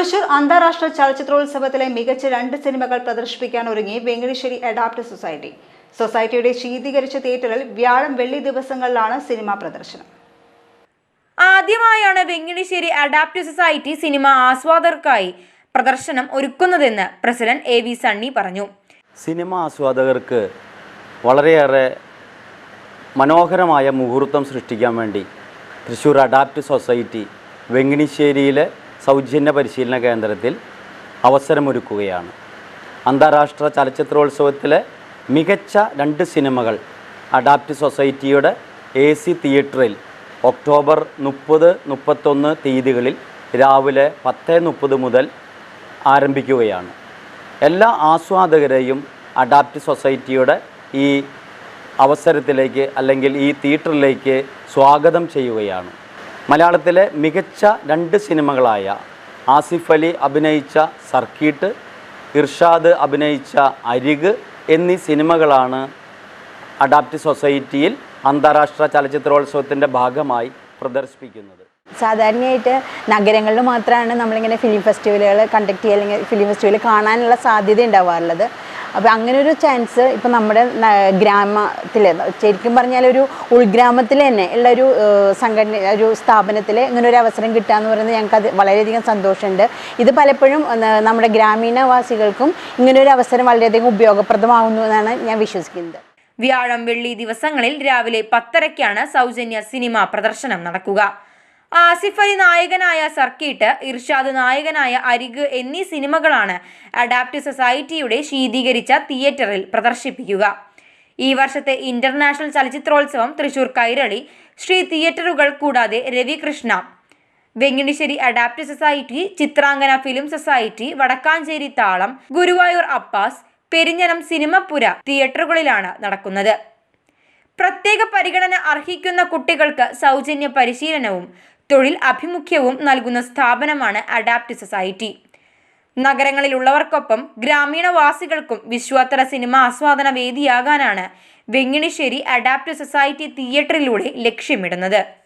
തൃശൂർ അന്താരാഷ്ട്ര ചലച്ചിത്രോത്സവത്തിലെ മികച്ച രണ്ട് സിനിമകൾ പ്രദർശിപ്പിക്കാൻ ഒരുങ്ങി വെങ്ങണിശ്ശേരി അഡാപ്റ്റ് സൊസൈറ്റി. സൊസൈറ്റിയുടെ ശീതീകരിച്ച തിയേറ്ററിൽ വ്യാഴം വെള്ളി ദിവസങ്ങളിലാണ് സിനിമാ പ്രദർശനം. ആദ്യമായാണ് വെങ്ങിണിശ്ശേരി അഡാപ്റ്റ് സൊസൈറ്റി സിനിമ ആസ്വാദകർക്കായി പ്രദർശനം ഒരുക്കുന്നതെന്ന് പ്രസിഡന്റ് എ വി സണ്ണി പറഞ്ഞു. സിനിമ ആസ്വാദകർക്ക് വളരെയേറെ മനോഹരമായ മുഹൂർത്തം സൃഷ്ടിക്കാൻ വേണ്ടി തൃശ്ശൂർ അഡാപ്റ്റ് സൊസൈറ്റി വെങ്ങിണിശ്ശേരിയിലെ സൗജന്യ പരിശീലന കേന്ദ്രത്തിൽ അവസരമൊരുക്കുകയാണ്. അന്താരാഷ്ട്ര ചലച്ചിത്രോത്സവത്തിലെ മികച്ച രണ്ട് സിനിമകൾ അഡാപ്റ്റ് സൊസൈറ്റിയുടെ എ സി തിയേറ്ററിൽ ഒക്ടോബർ മുപ്പത് മുപ്പത്തൊന്ന് തീയതികളിൽ രാവിലെ പത്ത് മുപ്പത് മുതൽ ആരംഭിക്കുകയാണ്. എല്ലാ ആസ്വാദകരെയും അഡാപ്റ്റ് സൊസൈറ്റിയുടെ ഈ അവസരത്തിലേക്ക് അല്ലെങ്കിൽ ഈ തിയേറ്ററിലേക്ക് സ്വാഗതം ചെയ്യുകയാണ്. മലയാളത്തിലെ മികച്ച രണ്ട് സിനിമകളായ ആസിഫ് അലി അഭിനയിച്ച സർക്കീട്ട് ഇർഷാദ് അഭിനയിച്ച അരിഗ് എന്നീ സിനിമകളാണ് അഡാപ്റ്റ് സൊസൈറ്റിയിൽ അന്താരാഷ്ട്ര ചലച്ചിത്രോത്സവത്തിന്റെ ഭാഗമായി പ്രദർശിപ്പിക്കുന്നത്. സാധാരണയായിട്ട് നഗരങ്ങളിൽ മാത്രമാണ് നമ്മളിങ്ങനെ ഫിലിം ഫെസ്റ്റിവലുകൾ കണ്ടക്ട് ചെയ്യുക അല്ലെങ്കിൽ ഫിലിം ഫെസ്റ്റിവൽ കാണാനുള്ള സാധ്യത ഉണ്ടാവാറുള്ളത്. അപ്പോൾ അങ്ങനെ ഒരു ചാൻസ് ഇപ്പം നമ്മുടെ ഗ്രാമത്തിൽ ശരിക്കും പറഞ്ഞാൽ ഒരു ഉൾഗ്രാമത്തിൽ തന്നെ ഉള്ള ഒരു സംഘടന ഒരു സ്ഥാപനത്തിൽ ഇങ്ങനെ ഒരു അവസരം കിട്ടുക എന്ന് പറയുന്നത് ഞങ്ങൾക്ക് അത് വളരെയധികം സന്തോഷമുണ്ട്. ഇത് പലപ്പോഴും നമ്മുടെ ഗ്രാമീണവാസികൾക്കും ഇങ്ങനെ ഒരു അവസരം വളരെയധികം ഉപയോഗപ്രദമാകുന്നു എന്നാണ് ഞാൻ വിശ്വസിക്കുന്നത്. വ്യാഴം വെള്ളി ദിവസങ്ങളിൽ രാവിലെ പത്തരയ്ക്കാണ് സൗജന്യ സിനിമ പ്രദർശനം നടക്കുക. ആസിഫ് അലി നായകനായ സർക്കിട്ട് ഇർഷാദ് നായകനായ അരിഗ് എന്നീ സിനിമകളാണ് അഡാപ്റ്റ് സൊസൈറ്റിയുടെ ശീതീകരിച്ച തിയേറ്ററിൽ പ്രദർശിപ്പിക്കുക. ഈ വർഷത്തെ ഇന്റർനാഷണൽ ചലച്ചിത്രോത്സവം തൃശൂർ കൈരളി ശ്രീ തിയേറ്ററുകൾ കൂടാതെ Ravikrishna. Venginissery adapt society Chitrangana film society Vadakkanchery Thalam Guruvayur Appas Perinjanam സിനിമപ്പുര തിയേറ്ററുകളിലാണ് നടക്കുന്നത്. പ്രത്യേക പരിഗണന അർഹിക്കുന്ന കുട്ടികൾക്ക് സൗജന്യ പരിശീലനവും തൊഴിൽ അഭിമുഖ്യവും നൽകുന്ന സ്ഥാപനമാണ് അഡാപ്റ്റ് സൊസൈറ്റി. നഗരങ്ങളിലുള്ളവർക്കൊപ്പം ഗ്രാമീണവാസികൾക്കും വിശ്വത്തര സിനിമ ആസ്വാദന വേദിയാകാനാണ് വെങ്ങിണിശ്ശേരി അഡാപ്റ്റ് സൊസൈറ്റി തിയേറ്ററിലൂടെ ലക്ഷ്യമിടുന്നത്.